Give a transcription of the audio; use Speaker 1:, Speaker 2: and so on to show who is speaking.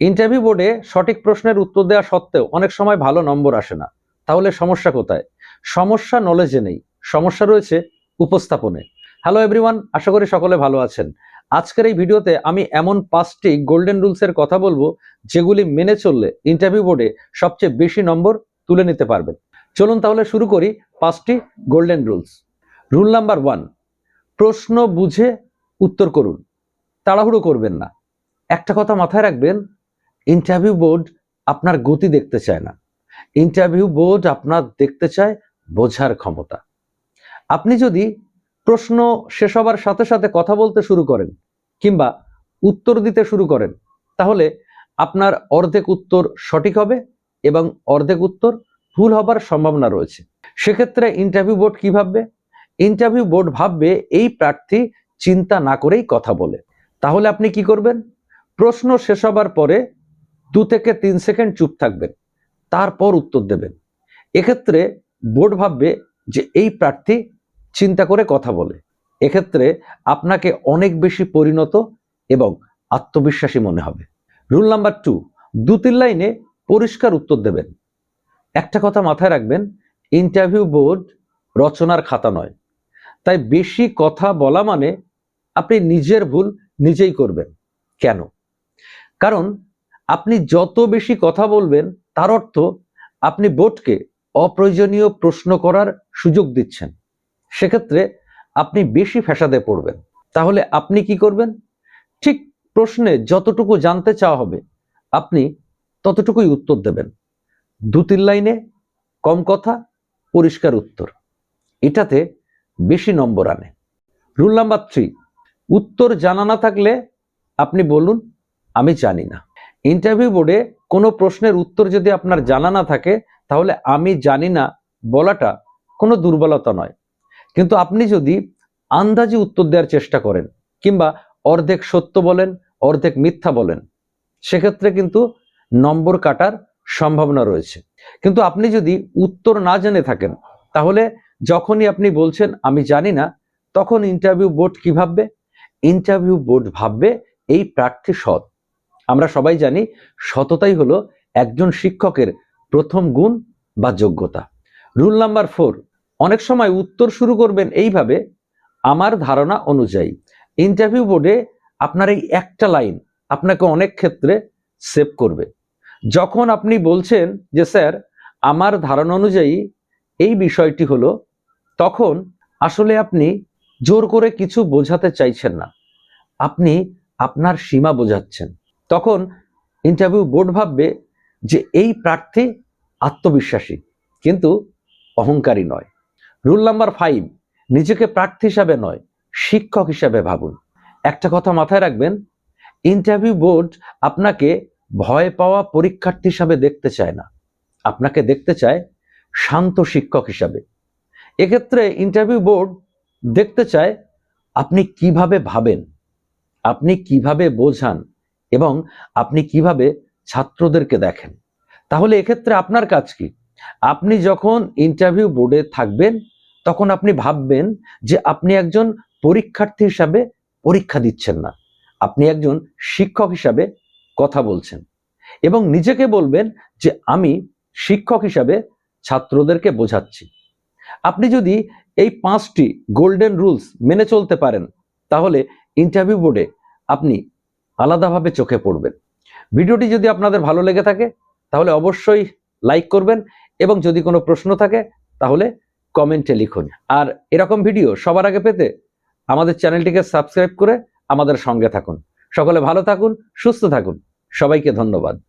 Speaker 1: Interview বোর্ডে সঠিক প্রশ্নের উত্তর দেওয়া সত্ত্বেও অনেক সময় ভালো নম্বর আসে না। তাহলে সমস্যা কোথায়? সমস্যা নলেজে নেই। সমস্যা রয়েছে উপস্থাপনে। হ্যালো এভরিওয়ান আশা করি সকলে ভালো আছেন। আজকের এই ভিডিওতে আমি এমন পাঁচটি গোল্ডেন রুলসের কথা বলব, যেগুলি মেনে চললে ইন্টারভিউ বোর্ডে সবচেয়ে বেশি নম্বর তুলে নিতে পারবেন। চলুন তাহলে শুরু করি পাঁচটি golden rules rule number one প্রশ্ন বুঝে উত্তর করুন। তাড়াহুড়ো করবেন না। একটা কথা মাথায় রাখবেন ইন্টারভিউ বোর্ড আপনার গতি দেখতে চায় না। ইন্টারভিউ বোর্ড আপনার দেখতে চায় বোঝার ক্ষমতা। আপনি যদি প্রশ্ন শেষ হবার সাথে সাথে কথা বলতে শুরু করেন কিংবা উত্তর দিতে শুরু করেন, তাহলে আপনার অর্ধেক উত্তর সঠিক হবে এবং অর্ধেক উত্তর ভুল হবার সম্ভাবনা রয়েছে। সেক্ষেত্রে ইন্টারভিউ বোর্ড কি ভাববে? ইন্টারভিউ বোর্ড ভাববে এই প্রার্থী চিন্তা না করেই কথা বলে। তাহলে আপনি কি করবেন? প্রশ্ন শেষ হবার পরে দু থেকে তিন সেকেন্ড চুপ থাকবেন, তারপর উত্তর দেবেন। এক্ষেত্রে বোর্ড ভাববে যে এই প্রার্থী চিন্তা করে কথা বলে। এক্ষেত্রে আপনাকে অনেক বেশি পরিণত এবং আত্মবিশ্বাসী মনে হবে। রুল নাম্বার টু দু তিন লাইনে পরিষ্কার উত্তর দেবেন। একটা কথা মাথায় রাখবেন, ইন্টারভিউ বোর্ড রচনার খাতা নয়। তাই বেশি কথা বলা মানে আপনি নিজের ভুল নিজেই করবেন। কেন? কারণ আপনি যত বেশি কথা বলবেন, তার অর্থ আপনি বোর্ডকে অপ্রয়োজনীয় প্রশ্ন করার সুযোগ দিচ্ছেন। সেক্ষেত্রে আপনি বেশি ফ্যাসাদে পড়বেন। তাহলে আপনি কি করবেন? ঠিক প্রশ্নে যতটুকু জানতে চাওয়া হবে, আপনি ততটুকুই উত্তর দেবেন। দু তিন লাইনে কম কথা, পরিষ্কার উত্তর। এটাতে বেশি নম্বর আনে। রুল নাম্বার থ্রি, উত্তর জানা না থাকলে আপনি বলুন, আমি জানি না। ইন্টারভিউ বোর্ডে কোনো প্রশ্নের উত্তর যদি আপনার জানা না থাকে, তাহলে আমি জানি না বলাটা কোনো দুর্বলতা নয়। কিন্তু আপনি যদি আন্দাজে উত্তর দেওয়ার চেষ্টা করেন, কিংবা অর্ধেক সত্য বলেন, অর্ধেক মিথ্যা বলেন, সেক্ষেত্রে কিন্তু নম্বর কাটার সম্ভাবনা রয়েছে। কিন্তু আপনি যদি উত্তর না জেনে থাকেন, তাহলে যখনই আপনি বলছেন, আমি জানি না, তখন ইন্টারভিউ বোর্ড কি ভাববে? ইন্টারভিউ বোর্ড ভাববে এই প্রার্থী সৎ। আমরা সবাই জানি সততাই হলো একজন শিক্ষকের প্রথম গুণ বা যোগ্যতা। রুল নাম্বার ফোর, অনেক সময় উত্তর শুরু করবেন এইভাবে, আমার ধারণা অনুযায়ী। ইন্টারভিউ বোর্ডে আপনার এই একটা লাইন আপনাকে অনেক ক্ষেত্রে সেভ করবে। যখন আপনি বলছেন যে, স্যার, আমার ধারণা অনুযায়ী এই বিষয়টি হলো, তখন আসলে আপনি জোর করে কিছু বোঝাতে চাইছেন না। আপনি আপনার সীমা বোঝাচ্ছেন। তখন ইন্টারভিউ বোর্ড ভাববে যে এই প্রার্থী আত্মবিশ্বাসী, কিন্তু অহংকারী নয়। রুল নাম্বার ফাইভ নিজেকে প্রার্থী হিসাবে নয়, শিক্ষক হিসাবে ভাবুন। একটা কথা মাথায় রাখবেন ইন্টারভিউ বোর্ড আপনাকে ভয় পাওয়া পরীক্ষার্থী হিসাবে দেখতে চায় না। আপনাকে দেখতে চায় শান্ত শিক্ষক হিসাবে। এক্ষেত্রে ইন্টারভিউ বোর্ড দেখতে চায় আপনি কীভাবে ভাবেন, আপনি কীভাবে বোঝান এবং আপনি কীভাবে ছাত্রদেরকে দেখেন? তাহলে এক্ষেত্রে আপনার কাজ কি? আপনি যখন ইন্টারভিউ বোর্ডে থাকবেন, তখন আপনি ভাববেন যে আপনি একজন পরীক্ষার্থী হিসাবে পরীক্ষা দিচ্ছেন না। আপনি একজন শিক্ষক হিসাবে কথা বলছেন এবং নিজেকে বলবেন যে আমি শিক্ষক হিসাবে ছাত্রদেরকে বোঝাচ্ছি। আপনি যদি এই পাঁচটি গোল্ডেন রুলস মেনে চলতে পারেন, তাহলে ইন্টারভিউ বোর্ডে আপনি আলাদাভাবে চোখে পড়বেন। ভিডিওটি যদি আপনাদের ভালো লেগে থাকে, তাহলে অবশ্যই লাইক করবেন এবং যদি কোনো প্রশ্ন থাকে, তাহলে কমেন্টে লিখুন। আর এরকম ভিডিও সবার আগে পেতে আমাদের চ্যানেলটিকে সাবস্ক্রাইব করে আমাদের সঙ্গে থাকুন। সকলে ভালো থাকুন, সুস্থ থাকুন। সবাইকে ধন্যবাদ।